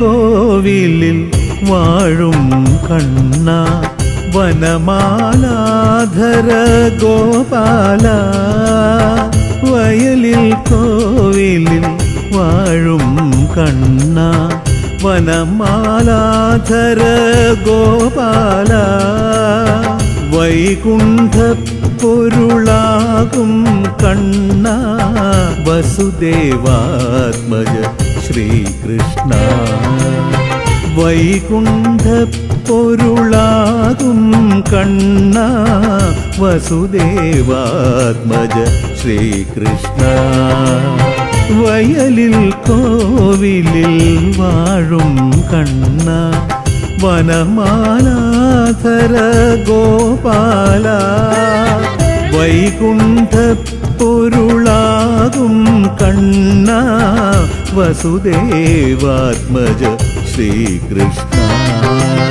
കോവിലിൽ വാഴും കണ്ണ വനമാലാധര ഗോപാല. വയലിൽ കോവിലിൽ വാഴും കണ്ണ വനമാലാധര ഗോപാല. വൈകുണ്ഠ പൊരുളാകും കണ്ണ വസുദേവാത്മജ ശ്രീകൃഷ്ണ. വൈകുണ്ഠ പൊരുളാകും കണ്ണ വസുദേവാത്മജ ശ്രീകൃഷ്ണ. വയലിൽ കോവിലിൽ വാഴും കണ്ണ വനമാലാധര ഗോപാല. വൈകുണ്ഠ പൊരുളാകും കണ്ണ വസുദേവാത്മജ ശ്രീകൃഷ്ണ.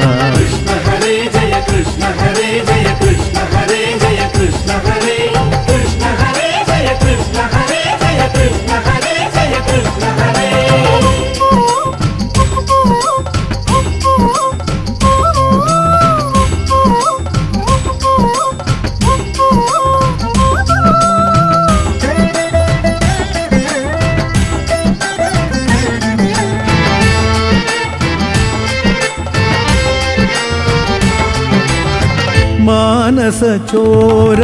മാനസ ചോര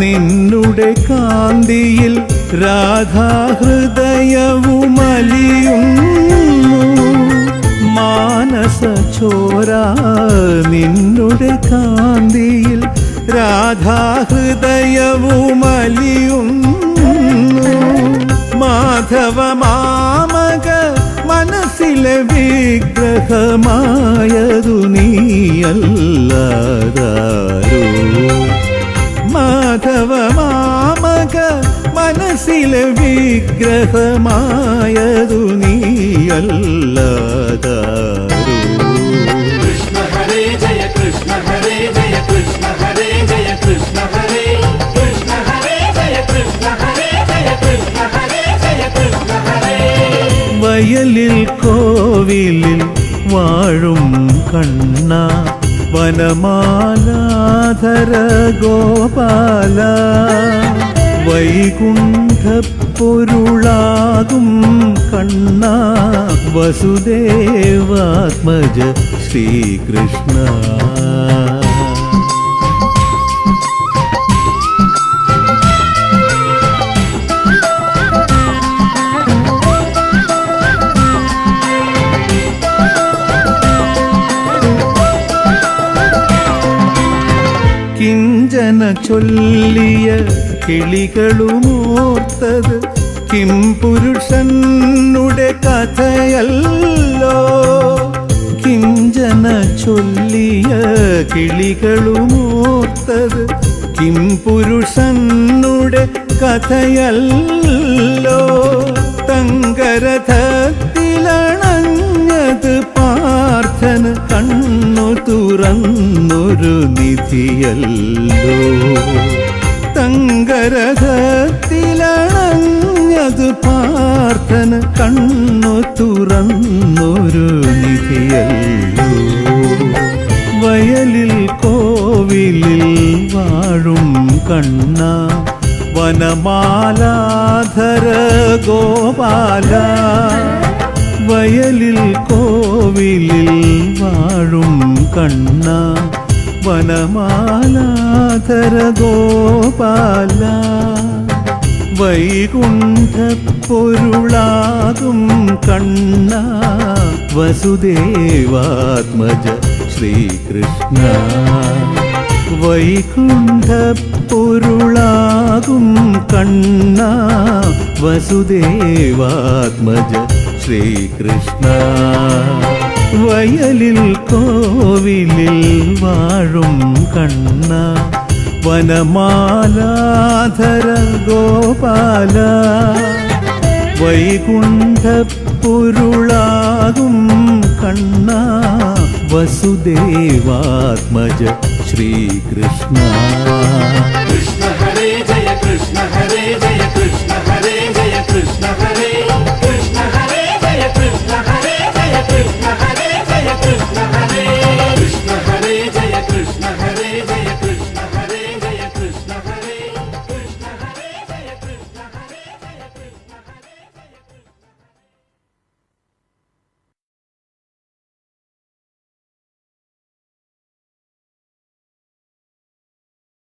നിന്നുടെ കാന്തിയിൽ രാധാഹൃദയവുമലിയുന്നു മാനസചോര നിന്നുടെ കാന്തിയിൽ രാധാഹൃദയവുമലിയുന്നു മാധവ മാമക മനസ്സിലെ വിഗ്രഹമായതു നീയല്ലാതാരോ മാധവ മാമക മനസ്സിലെ വിഗ്രഹമായതു നീയല്ലാതാരോ കൃഷ്ണ ഹരേ ജയ കൃഷ്ണ ഹരേ ജയ കൃഷ്ണ ഹരേ ജയ കൃഷ്ണ ഹരേ കൃഷ്ണ ഹരേ ജയ കൃഷ്ണ ഹരേ ജയ കൃഷ്ണ ഹരേ ജയ കൃഷ്ണ ഹരേ വയലിൽ കോവിലിൽ വാഴും കണ്ണ വനമാലാധര ഗോപാല വൈകുണ്ഠ പൊരുളാകും കണ്ണ വസുദേവാത്മജ ശ്രീകൃഷ്ണ. കിഞ്ചന ചൊല്ലിയ കിളികളുമോർത്തത് കിം പുരുഷനുടെ കഥയല്ലോ. കിഞ്ചന ചൊല്ലിയ കിളികളുമോർത്തത് കിം പുരുഷനുടെ കഥയല്ലോ. തങ്കരഥത്തിലണഞ്ഞത് തുറന്നൊരു നിധിയല്ലോ. തങ്കരഥത്തിലണഞ്ഞത് പാർത്ഥന കണ്ണു തുറന്നൊരു നിധിയല്ലോ. വയലിൽ കോവിലിൽ വാഴും കണ്ണ വനമാലാധര ഗോപാല. വയലിൽ കോവിലിൽ വാഴും കണ്ണ വനമാലാധര ഗോപാല വൈകുണ്ഠ പൊരുളാകും കണ്ണ വസുദേവാത്മജ ശ്രീകൃഷ്ണ. വൈകുണ്ഠ പൊരുളാകും കണ്ണ വസുദേവാത്മജ ശ്രീകൃഷ്ണ. വയലിൽ കോവിലിൽ വാഴും കണ്ണ. വനമാലാധര ഗോപാല. വൈകുണ്ഠപ്പൊരുളാകും കണ്ണ. വസുദേവാത്മജ ശ്രീകൃഷ്ണ. കൃഷ്ണ ഹരേ ജയ കൃഷ്ണ ഹരേ ജയ